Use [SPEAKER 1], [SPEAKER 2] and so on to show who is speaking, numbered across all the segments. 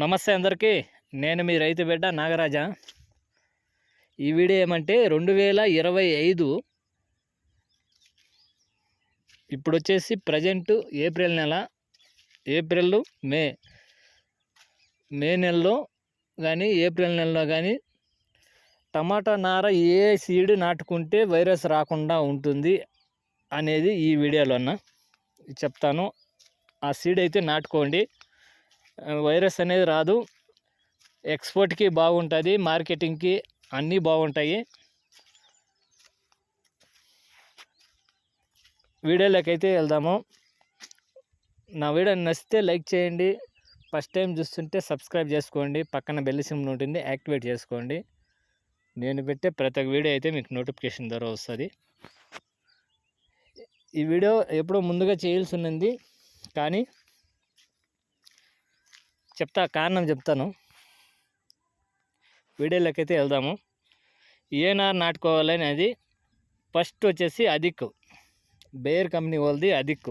[SPEAKER 1] నమస్తే అందరికీ నేను మీ రైతు బిడ్డ నాగరాజా. ఈ వీడియో ఏమంటే రెండు వేల ఇరవై ఐదు ఇప్పుడు వచ్చేసి ప్రజెంట్ ఏప్రిల్ నెల ఏప్రిల్ మే మే నెలలో కానీ ఏప్రిల్ నెలలో కానీ టమాటా నార ఏ సీడ్ నాటుకుంటే వైరస్ రాకుండా ఉంటుంది అనేది ఈ వీడియోలోన చెప్తాను. ఆ సీడ్ అయితే నాటుకోండి. వైరస్ అనేది రాదు. ఎక్స్పోర్ట్కి బాగుంటుంది మార్కెటింగ్కి అన్నీ బాగుంటాయి. వీడియోలోకి అయితే వెళ్దాము. నా వీడియో నచ్చితే లైక్ చేయండి. ఫస్ట్ టైం చూస్తుంటే సబ్స్క్రైబ్ చేసుకోండి. పక్కన బెల్ సిమ్ ఉంటుంది యాక్టివేట్ చేసుకోండి. నేను పెట్టే ప్రతి ఒక్క వీడియో అయితే మీకు నోటిఫికేషన్ ద్వారా వస్తుంది. ఈ వీడియో ఎప్పుడో ముందుగా చేయాల్సి ఉన్నది. కానీ చెప్తా కారణం చెప్తాను. వీడియోలోకైతే అయితే వెళ్దాము. ఏ నాటుకోవాలని నాటుకోవాలి అనేది ఫస్ట్ వచ్చేసి అదిక్ బేర్ కంపెనీ వాళ్ళది అదిక్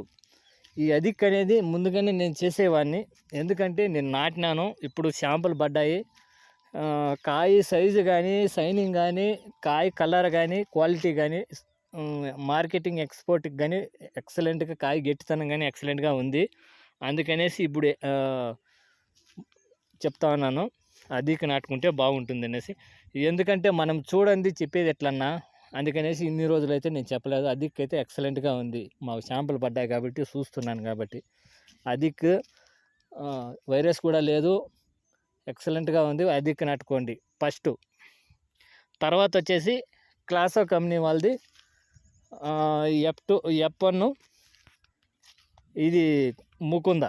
[SPEAKER 1] ఈ అదిక్ అనేది ముందుగానే నేను చేసేవాడిని. ఎందుకంటే నేను నాటినాను ఇప్పుడు శాంపుల్ పడ్డాయి. కాయ సైజు కానీ సైనింగ్ కానీ కాయ కలర్ కానీ క్వాలిటీ కానీ మార్కెటింగ్ ఎక్స్పోర్ట్కి కానీ ఎక్సలెంట్గా కాయ గట్టితనం కానీ ఎక్సలెంట్గా ఉంది. అందుకనేసి ఇప్పుడు చెప్తా ఉన్నాను. అధిక నాటుకుంటే బాగుంటుంది అనేసి ఎందుకంటే మనం చూడండి చెప్పేది ఎట్లన్నా అందుకనేసి ఇన్ని రోజులు అయితే నేను చెప్పలేదు. అదిక్ అయితే ఎక్సలెంట్గా ఉంది. మాకు శాంపుల్ పడ్డాయి కాబట్టి చూస్తున్నాను కాబట్టి. అదిక్ వైరస్ కూడా లేదు. ఎక్సలెంట్గా ఉంది. అదిక్ నాటుకోండి. ఫస్ట్. తర్వాత వచ్చేసి క్లాసో కంపెనీ వాళ్ళది. F two F one. ఇది ముకుంద.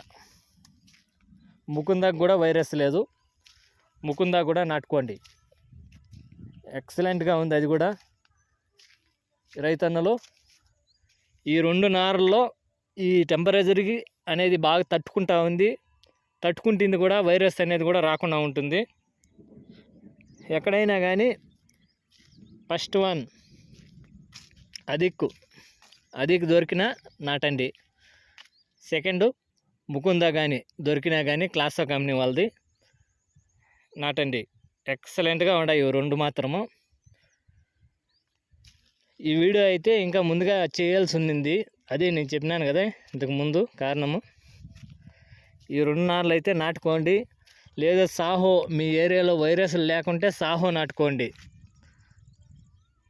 [SPEAKER 1] ముకుందాకు కూడా వైరస్ లేదు. ముకుందా కూడా నాటుకోండి. ఎక్సలెంట్గా ఉంది అది కూడా. రైతన్నలు ఈ రెండు నారల్లో ఈ టెంపరేచర్కి అనేది బాగా తట్టుకుంటా ఉంది. తట్టుకుంటుంది కూడా వైరస్ అనేది కూడా రాకుండా ఉంటుంది. ఎక్కడైనా కానీ ఫస్ట్ వన్ అదిక్కు అదిక్కు దొరికిన నాటండి. సెకండు ముకుందా కానీ దొరికినా కానీ క్లాస్ కంపెనీ వాళ్ళది. నాటండి. ఎక్సలెంట్గా ఉన్నాయి రెండు మాత్రము. ఈ వీడియో అయితే ఇంకా ముందుగా చేయాల్సి ఉంది అదే నేను చెప్పినాను కదా ఇంతకు ముందు కారణము. ఈ రెండు నార్లు అయితే నాటుకోండి. లేదా సాహో మీ ఏరియాలో వైరస్లు లేకుంటే సాహో నాటుకోండి.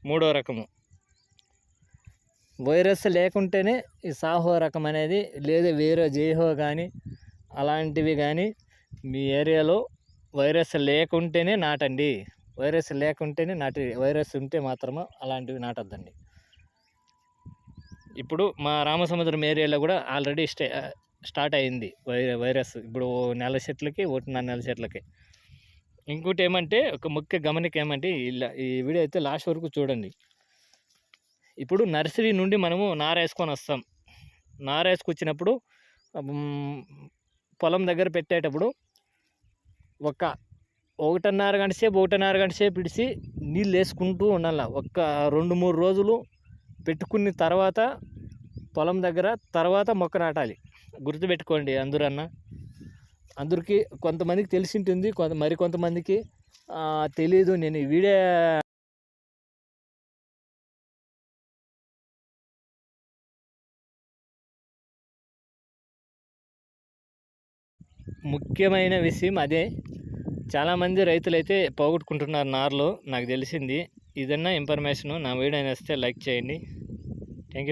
[SPEAKER 1] మూడో రకము. వైరస్ లేకుంటేనే ఈ సాహో రకం అనేది లేదా వేరే జైహో కానీ అలాంటివి కానీ మీ ఏరియాలో వైరస్ లేకుంటేనే నాటండి. వైరస్ లేకుంటేనే నాటి వైరస్ ఉంటే మాత్రమే అలాంటివి నాటద్దండి. ఇప్పుడు మా రామసముద్రం ఏరియాలో కూడా ఆల్రెడీ స్టే స్టార్ట్ అయింది వైరస్. ఇప్పుడు నెల చెట్లకి ఒకటిన్నర నెల చెట్లకి. ఇంకోటి ఏమంటే ఒక ముఖ్య గమనిక ఏమంటే ఈ వీడియో అయితే లాస్ట్ వరకు చూడండి. ఇప్పుడు నర్సరీ నుండి మనము నారేసుకొని వస్తాం. నారేసుకొచ్చినప్పుడు పొలం దగ్గర పెట్టేటప్పుడు ఒక ఒకటిన్నర గంట సేపు ఒకటిన్నర గంట సేపు ఇడిచి నీళ్ళు వేసుకుంటూ ఉండాలి. ఒక్క రెండు మూడు రోజులు పెట్టుకున్న తర్వాత పొలం దగ్గర తర్వాత మొక్క నాటాలి. గుర్తుపెట్టుకోండి అందరన్నా. అందరికి కొంతమందికి తెలిసి ఉంటుంది కొంత మరి కొంతమందికి తెలీదు. నేను వీడియో ముఖ్యమైన విషయం అదే. చాలామంది రైతులైతే పోగొట్టుకుంటున్నారు నార్లు నాకు తెలిసింది. ఇదన్నా ఇన్ఫర్మేషను నా వీడియో వస్తే లైక్ చేయండి. Thank you